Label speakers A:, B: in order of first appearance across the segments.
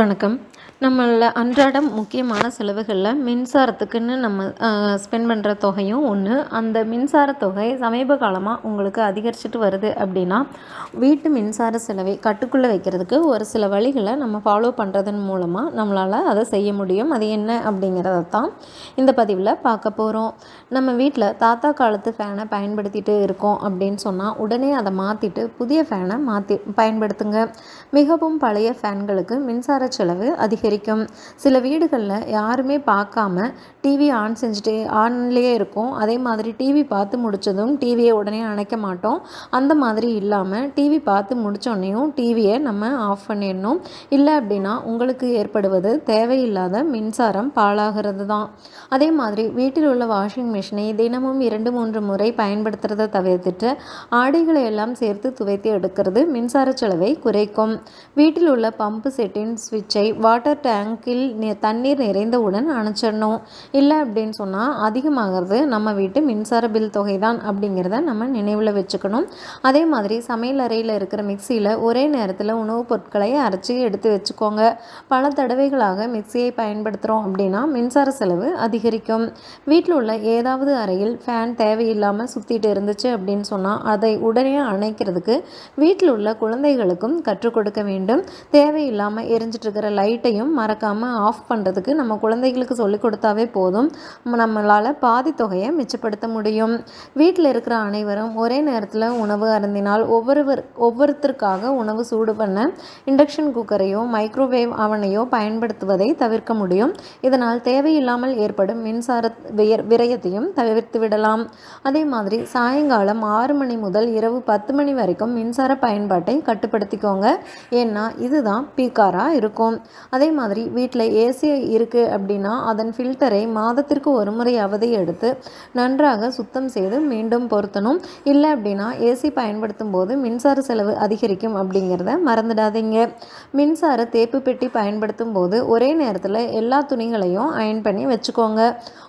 A: வணக்கம். நம்மள அன்றாடம் முக்கியமான செலவுகளில் மின்சாரத்துக்குன்னு நம்ம ஸ்பெண்ட் பண்ணுற தொகையும் ஒன்று அந்த மின்சார தொகை சமீப காலமாக உங்களுக்கு அதிகரிச்சுட்டு வருது அப்படின்னா வீட்டு மின்சார செலவை கட்டுக்குள்ளே வைக்கிறதுக்கு ஒரு சில வழிகளை நம்ம ஃபாலோ பண்ணுறதன் மூலமாக நம்மளால் அதை செய்ய முடியும். அது என்ன அப்படிங்கிறத தான் இந்த பதிவில் பார்க்க போகிறோம் நம்ம வீட்டில் தாத்தா காலத்து ஃபேனை பயன்படுத்திட்டு இருக்கோம் அப்படின்னு சொன்னால் உடனே அதை மாற்றிட்டு புதிய ஃபேனை மாற்றி பயன்படுத்துங்க. மிகவும் பழைய ஃபேன்களுக்கு மின்சார செலவு அதிகரிக்கும். அதிகரிக்கும் சில வீடுகளில் யாருமே பார்க்காம டிவி ஆன் செஞ்சுட்டு ஆன்லேயே இருக்கும். அதே மாதிரி டிவி பார்த்து முடித்ததும் டிவியை உடனே அணைக்க மாட்டோம். அந்த மாதிரி இல்லாமல் டிவி பார்த்து முடித்தோடனையும் டிவியை நம்ம ஆஃப் பண்ணிடணும். இல்லை அப்படின்னா உங்களுக்கு ஏற்படுவது தேவையில்லாத மின்சாரம் பாழாகிறது தான். அதே மாதிரி வீட்டில் உள்ள வாஷிங் மிஷினை தினமும் இரண்டு மூன்று முறை பயன்படுத்துறதை தவிர்த்துட்டு ஆடைகளை எல்லாம் சேர்த்து துவைத்து எடுக்கிறது மின்சார செலவை குறைக்கும். வீட்டில் உள்ள பம்பு செட்டின் சுவிட்சை வாட்டர் டேங்கில் தண்ணீர் நிறைந்தவுடன் அணைச்சிடணும் இல்லை அப்படின்னு சொன்னால் அதிகமாகிறது நம்ம வீட்டு மின்சார பில் தொகை தான் அப்படிங்கிறத நம்ம நினைவில் வச்சுக்கணும். அதே மாதிரி சமையல் அறையில் இருக்கிற மிக்சியில் ஒரே நேரத்தில் உணவுப் பொருட்களை அரைச்சி எடுத்து வச்சுக்கோங்க. பல தடவைகளாக மிக்சியை பயன்படுத்துகிறோம் அப்படின்னா மின்சார செலவு அதிகரிக்கும். வீட்டில் உள்ள ஏதாவது அறையில் ஃபேன் தேவையில்லாமல் சுற்றிட்டு இருந்துச்சு அப்படின்னு சொன்னால் அதை உடனே அணைக்கிறதுக்கு வீட்டில் உள்ள குழந்தைகளுக்கும் கற்றுக் கொடுக்க வேண்டும். தேவையில்லாமல் எரிஞ்சிட்டு இருக்கிற லைட்டையும் மறக்காமல் ஆஃப் பண்ணுறதுக்கு நம்ம குழந்தைகளுக்கு சொல்லிக் கொடுத்தாவே போதும். நம்மளால் பாதி தொகையை மிச்சப்படுத்த முடியும். வீட்டில் இருக்கிற அனைவரும் ஒரே நேரத்தில் உணவு அருந்தினால் ஒவ்வொருவர் ஒவ்வொருத்தருக்காக உணவு சூடு பண்ண இண்டக்ஷன் குக்கரையோ மைக்ரோவேவ் அவனையோ பயன்படுத்துவதை தவிர்க்க முடியும். இதனால் தேவையில்லாமல் ஏற்படும் மின்சார விரயத்தையும் தவிர்த்து விடலாம். அதே மாதிரி சாயங்காலம் ஆறு மணி முதல் இரவு பத்து மணி வரைக்கும் மின்சார பயன்பாட்டை கட்டுப்படுத்திக்கோங்க. ஏன்னா இதுதான் பீக்காராக இருக்கும். அதே மாதிரி வீட்டில் ஏசி இருக்குது அப்படின்னா அதன் ஃபில்டரை மாதத்திற்கு ஒரு முறையாவது எடுத்து நன்றாக சுத்தம் செய்து மீண்டும் பொருத்தணும். இல்லை அப்படின்னா ஏசி பயன்படுத்தும் போது மின்சார செலவு அதிகரிக்கும் அப்படிங்கிறத மறந்துடாதீங்க. மின்சார தேப்பு பெட்டி பயன்படுத்தும் போது ஒரே நேரத்தில் எல்லா துணிகளையும் அயன் பண்ணி வச்சுக்கோங்க.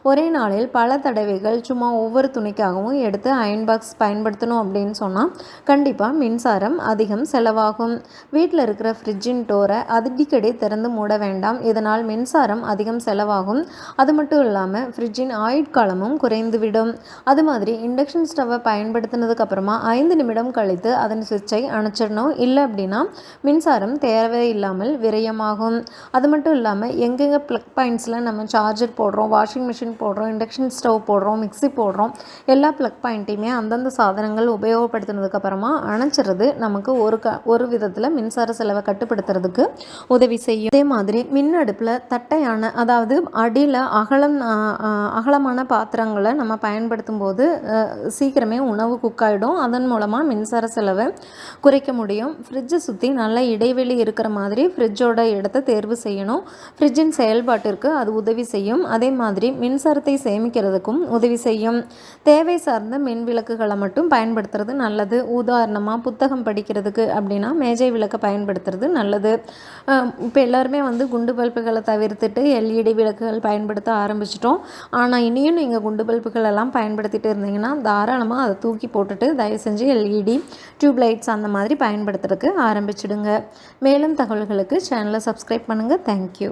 A: ஒரே நாளில் பல தடவைகள் சும்மா ஒவ்வொரு துணிக்காகவும் எடுத்து அயன் பாக்ஸ் பயன்படுத்தணும் அப்படின்னு சொன்னால் கண்டிப்பாக மின்சாரம் அதிகம் செலவாகும். வீட்டில் இருக்கிற ஃப்ரிட்ஜின் டோரை அடிக்கடி திறந்து மூட வேண்டாம். இதனால் மின்சாரம் அதிகம் செலவாகும். அது மட்டும் இல்லாமல் ஃப்ரிட்ஜின் ஆயுட்காலமும் குறைந்துவிடும். அது மாதிரி இண்டக்ஷன் ஸ்டவ்வை பயன்படுத்தினதுக்கு அப்புறமா ஐந்து நிமிடம் கழித்து அதன் சுவிட்சை அணைச்சிடணும். இல்லை அப்படின்னா மின்சாரம் தேவையில்லாமல் விரயமாகும். அது மட்டும் இல்லாமல் எங்கெங்கே ப்ளக் பாயிண்ட்ஸில் நம்ம சார்ஜர் போடுறோம் வாஷிங் மிஷின் போடுறோம் இண்டக்ஷன் ஸ்டவ் போடுறோம் மிக்சி போடுறோம் எல்லா ப்ளக் பாயிண்ட்டையுமே அந்தந்த சாதனங்கள் உபயோகப்படுத்தினதுக்கப்புறமா அணைச்சிறது நமக்கு ஒரு க ஒரு விதத்தில் மின்சார செலவை கட்டுப்படுத்துறதுக்கு உதவி செய்யும். அதே மாதிரி மாதிரி மின் அடுப்பில் தட்டையான அதாவது அடியில் அகலம் அகலமான பாத்திரங்களை நம்ம பயன்படுத்தும் போது சீக்கிரமே உணவு குக்காயிடும் அதன் மூலமாக மின்சார செலவை குறைக்க முடியும். ஃப்ரிட்ஜை சுற்றி நல்ல இடைவெளி இருக்கிற மாதிரி ஃப்ரிட்ஜோட இடத்தை தேர்வு செய்யணும். ஃப்ரிட்ஜின் செயல்பாட்டிற்கு அது உதவி செய்யும். அதே மாதிரி மின்சாரத்தை சேமிக்கிறதுக்கும் உதவி செய்யும். தேவை சார்ந்த மின் விளக்குகளை மட்டும் பயன்படுத்துறது நல்லது. உதாரணமாக புத்தகம் படிக்கிறதுக்கு அப்படின்னா மேஜை விளக்கை பயன்படுத்துறது நல்லது. இப்போ எல்லாருமே வந்து குண்டு பல்புகளை தவிர்த்துட்டு எல்இடி விளக்குகள் பயன்படுத்த ஆரம்பிச்சிட்டோம். ஆனால் இனியும் நீங்கள் குண்டு பல்புகள் எல்லாம் பயன்படுத்திட்டு இருந்தீங்கன்னா தாராளமாக அதை தூக்கி போட்டுட்டு தயவு செஞ்சு எல்இடி டியூப் லைட்ஸ் அந்த மாதிரி பயன்படுத்துறதுக்கு ஆரம்பிச்சிடுங்க. மேலும் தகவல்களுக்கு சேனலை சப்ஸ்கிரைப் பண்ணுங்கள் தேங்க்யூ